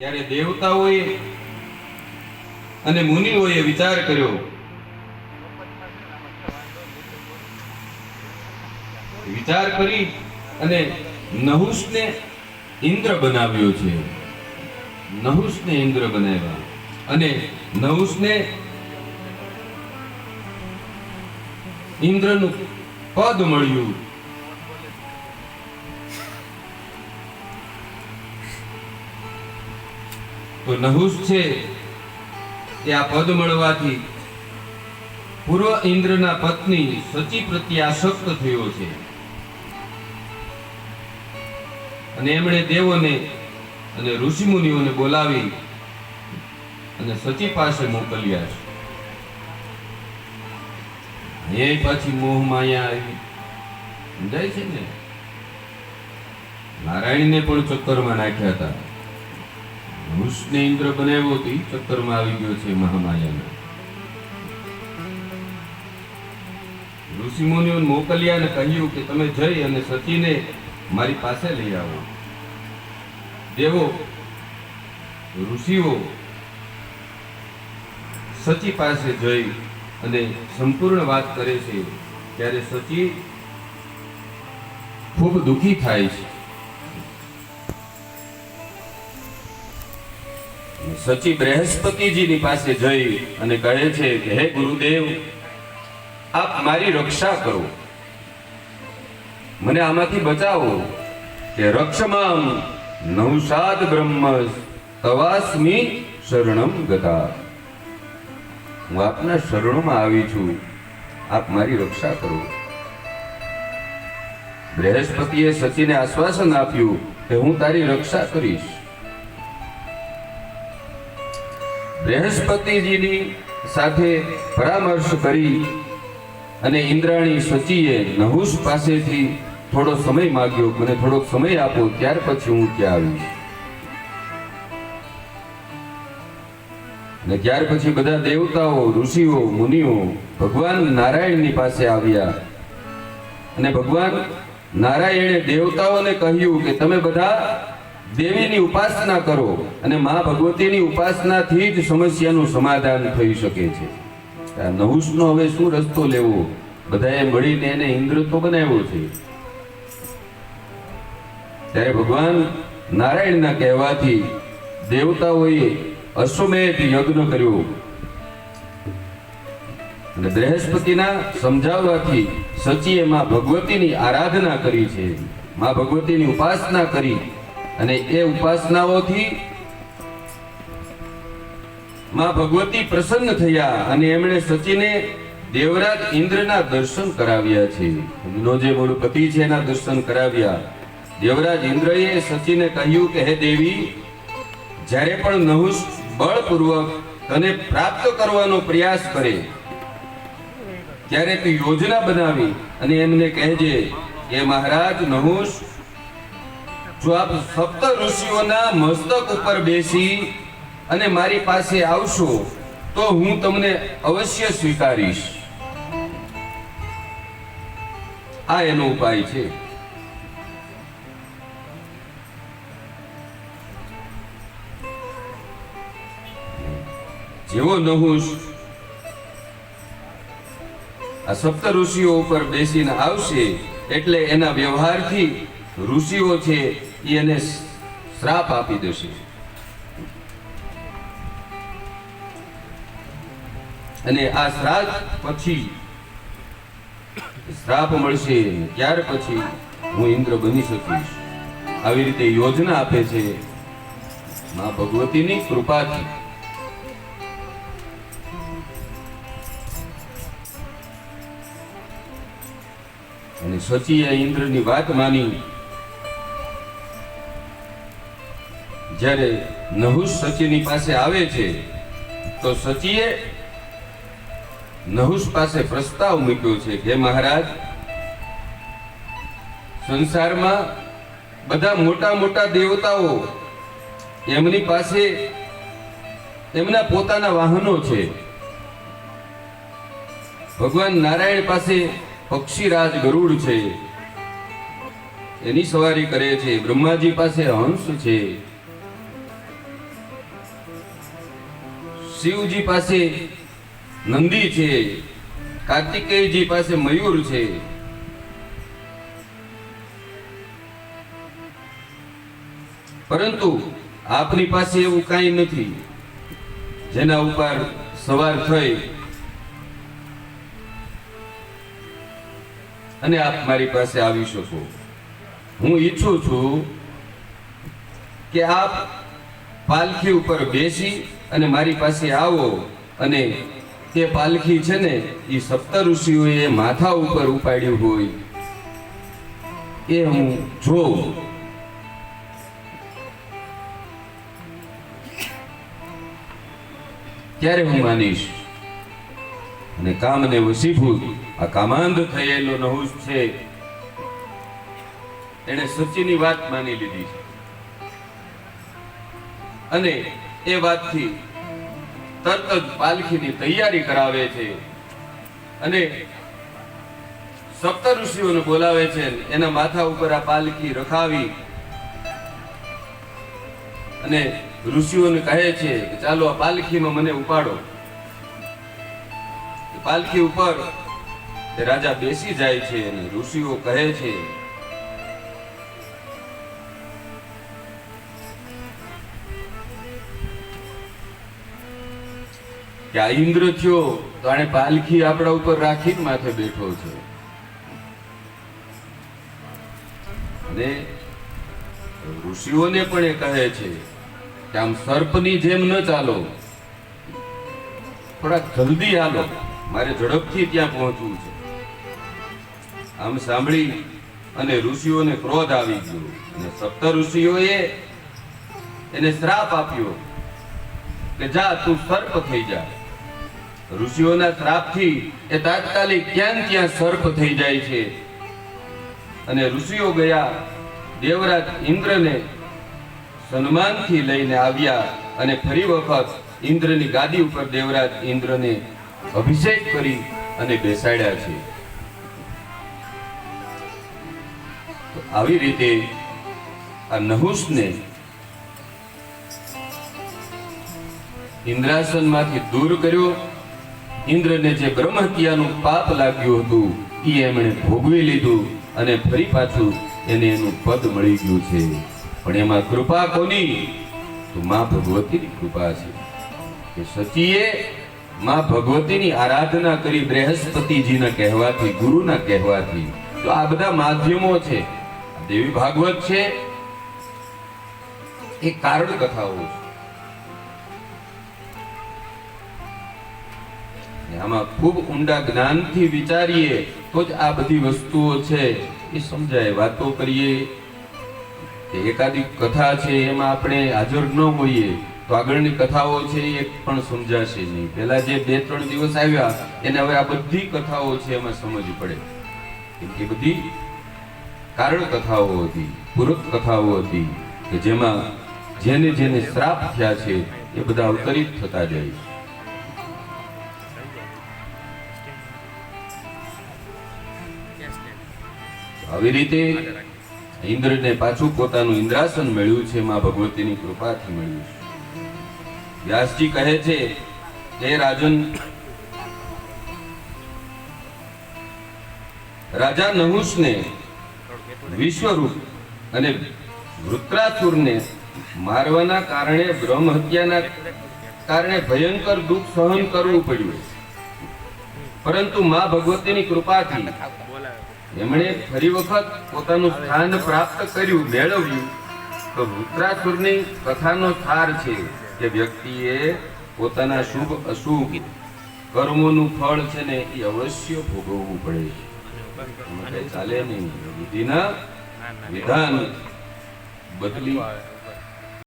ત્યારે દેવતાઓએ અને મુનિઓએ વિચાર કર્યો, વિચાર કરી અને નહુસને ઇન્દ્ર બનાવ્યો છે. નહુસને ઇન્દ્ર બનાવ્યા અને નહુસને ઇન્દ્રનું પદ મળ્યું. તો નહુષ છે એ આ પદ મળવાથી પૂર્વ ઇન્દ્રના પત્ની સચી પ્રત્યે આસક્ત થયો છે. અને એમણે દેવોને અને ઋષિમુનિઓને બોલાવી અને સચી પાસે મોકલ્યા છે. એ પાછી મોહ માયા આવી. સમજાય છે ને? નારાયણને પણ ચક્કરમાં નાખ્યા હતા. વૃષને ઇન્દ્ર બનાવ્યો તો એ ચક્કરમાં આવી ગયો છે મહામાયાના. ઋષિમુનિઓ મોકલ્યા અને કહ્યું કે તમે જઈ અને સતીને મારી પાસે લઈ આવો. દેવો, ઋષિઓ, સચી પાસે જઈ અને સંપૂર્ણ વાત કરે છે, ત્યારે સચી ખૂબ દુઃખી થાય છે. સચી બૃહસ્પતિજીની પાસે જઈ અને કહે છે કે, હે ગુરુદેવ, આપ મારી રક્ષા કરો. મને આમાંથી બચાવો કે રક્ષમામ નવસાદ બ્રહ્મ તવાસ્મી શરણમ ગતા. હું આપના શરણોમાં આવી છું. આપ મારી રક્ષા કરો. બૃહસ્પતિએ સચીને આશ્વાસન આપ્યું કે હું તારી રક્ષા કરીશ. બૃહસ્પતિજીની સાથે પરામર્શ કરી અને ઇન્દ્રાણી સચીએ નહુષ પાસેથી થોડો સમય માગ્યો, મને થોડોક સમય આપો, ત્યાર પછી હું ત્યાં આવીશ. ને ત્યાર પછી બધા દેવતાઓ, ઋષિઓ, મુનિઓ ભગવાન નારાયણની પાસે આવ્યા અને ભગવાન નારાયણે દેવતાઓને કહ્યું કે, તમે બધા દેવીની ઉપાસના કરો અને મા ભગવતીની ઉપાસનાથી જ સમસ્યાનું સમાધાન થઈ શકે છે. આ નહુષનો હવે શું રસ્તો લેવો? બધાએ મળીને એને ઇન્દ્ર તો બનાવ્યો છે. ત્યારે ભગવાન નારાયણના કહેવાથી દેવતાઓએ અશ્વમેધ યજ્ઞ કર્યો. અને બૃહસ્પતિના સમજાવવાથી સચીએ માં ભગવતીની આરાધના કરી છે. માં ભગવતીની ઉપાસના કરી. અને એ ઉપાસનાઓથી માં ભગવતી પ્રસન્ન થયા અને એમણે સચીને દેવરાજ ઇન્દ્રના દર્શન કરાવ્યા છે. એમનો જે મૂળ પતિ છે એના દર્શન કરાવ્યા. દેવરાજ ઇન્દ્રએ સચીને કહ્યું કે, હે દેવી, જ્યારે પણ નહુષ બળપૂર્વક તને પ્રાપ્ત કરવાનો પ્રયાસ કરે, ત્યારે તું યોજના બનાવી અને એમને કહેજે કે, મહારાજ નહુષ જો આપ સપ્ત ઋષિઓના મસ્તક ઉપર બેસી અને મારી પાસે આવશો, તો હું તમને અવશ્ય સ્વીકારીશ. આ એનો ઉપાય છે. જેવો નહુશ, આ સપ્ત ઋષિઓ ઉપર બેસીને આવશે, એટલે એના વ્યવહારથી ઋષિઓ છે એને શ્રાપ આપી દેશે. અને આ શ્રાપ પછી શ્રાપ મળશે ત્યાર પછી હું ઇન્દ્ર બની શકીશ. આવી રીતે યોજના આપે છે માં ભગવતીની કૃપાથી. અને સચીએ ઇન્દ્રની વાત માની. જ્યારે નહુષ સચીની પાસે આવે છે, તો સચીએ નહુષ પાસે પ્રસ્તાવ મૂક્યો છે કે મહારાજ, સંસારમાં બધા મોટા મોટા દેવતાઓ એમની પાસે એમના પોતાના વાહનો છે. ભગવાન નારાયણ પાસે પક્ષીરાજ ગરુડ છે. એની સવારી કરે છે. બ્રહ્માજી પાસે હંસ છે. શિવજી પાસે નંદી છે, કાર્તિકેયજી પાસે મયુર છે. પરંતુ આપની પાસે એવું કાંઈ નથી, જેના ઉપર સવાર થઈ. અને આપ મારી પાસે આવી શકો. હું ઈચ્છું છું કે આપ પાલખી ઉપર બેસી અને મારી પાસે આવો અને તે પાલખી છે ને એ સપ્ત માથા ઉપર ઉપાડ્યું હોય, એ હું જોઉં. ત્યારે હું માનીશ, અને કામને વસીભૂત, આ કામાંધ થયેલો નહુષ છે. એણે સચીની વાત માની લીધી છે. અને એ વાતથી તરત જ પાલખીની તૈયારી કરાવે છે. અને સપ્ત ઋષિઓને બોલાવે છે એના માથા ઉપર આ પાલખી રખાવી અને ઋષિઓને કહે છે કે ચાલો આ પાલખીમાં મને ઉપાડો. પાલખી ઉપર રાજા બેસી જાય છે અને ઋષિઓ કહે છે કે આ ઇન્દ્ર થયો તો આને પાલખી આપણા ઉપર રાખીને માથે બેઠો છે. અને ઋષિઓને પણ એ કહે છે કે આમ સર્પની જેમ ન ચાલો. થોડા જલ્દી હાલો. મારે ઝડપથી ત્યાં પહોંચવું છે. આમ સાંભળી અને ઋષિઓને ક્રોધ આવી ગયો. અને સપ્ત ઋષિઓએ એને શ્રાપ આપ્યો કે જા તું સર્પ થઈ જા. ઋષિઓના શ્રાપથી એ તાત્કાલિક ક્યાં ત્યાં સર્પ થઈ જાય છે? અને ઋષિઓ ગયા દેવરાજ ઇન્દ્રને સન્માનથી લઈને આવ્યા અને ફરી વખત ઇન્દ્રની ગાદી ઉપર દેવરાજ ઇન્દ્રને અભિષેક કરી અને બેસાડ્યા છે. આવી રીતે આ નહુષને ઇન્દ્રાસનમાંથી દૂર કર્યો ઇન્દ્રને જે બ્રહ્મહત્યાનું પાપ લાગ્યું હતું એ એમણે ભોગવી લીધું અને ફરી પાછું એને એનું પદ મળી ગયું છે. પણ એમાં કૃપા કોની? તો માં ભગવતીની કૃપા છે. કે સતીએ માં ભગવતીની આરાધના કરી બૃહસ્પતિજીના કહેવાથી, ગુરુના કહેવાથી, તો આ બધા માધ્યમો છે. દેવી ભાગવત છે. એ કારણ કથાઓ છે. આમાં ખૂબ ઊંડા જ્ઞાનથી વિચારીએ તો જ આ બધી વસ્તુઓ છે. એ સમજાય, વાતો કરીએ. એકાદી કથા છે એમાં આપણે હાજર ન હોઈએ, તો આગળની કથાઓ છે એ પણ સમજાશે નહીં. પહેલા જે બે, ત્રણ દિવસ આવ્યા, એને હવે આ બધી કથાઓ છે એમાં સમજ પડે. કે બધી કારણ કથાઓ હતી, પૂરક કથાઓ હતી, કે જેમાં જેને જેને શ્રાપ થયા છે, એ બધા અવતરિત થતા જાય છે. આવી રીતે ઇન્દ્રને પાછું પોતાનું ઇન્દ્રાસન મળ્યું છે, માં ભગવતીની કૃપાથી મળ્યું છે. વ્યાસજી કહે છે, હે રાજન, રાજા નહુષને વિશ્વરૂપ અને વૃત્રાસુરને મારવાના કારણે બ્રહ્મ હત્યાના કારણે ભયંકર દુઃખ સહન કરવું પડ્યું. પરંતુ મા ભગવતીની કૃપાથી એમણે ફરી વખત પોતાનું સ્થાન પ્રાપ્ત કર્યું, મેળવ્યું. તો વૃત્રાસુરની કથાનો સાર છે કે વ્યક્તિએ પોતાના શુભ અશુભ કર્મોનું ફળ છે ને એ અવશ્ય ભોગવવું પડે છે. ચાલે નહીં. વિધિના વિધાન બદલી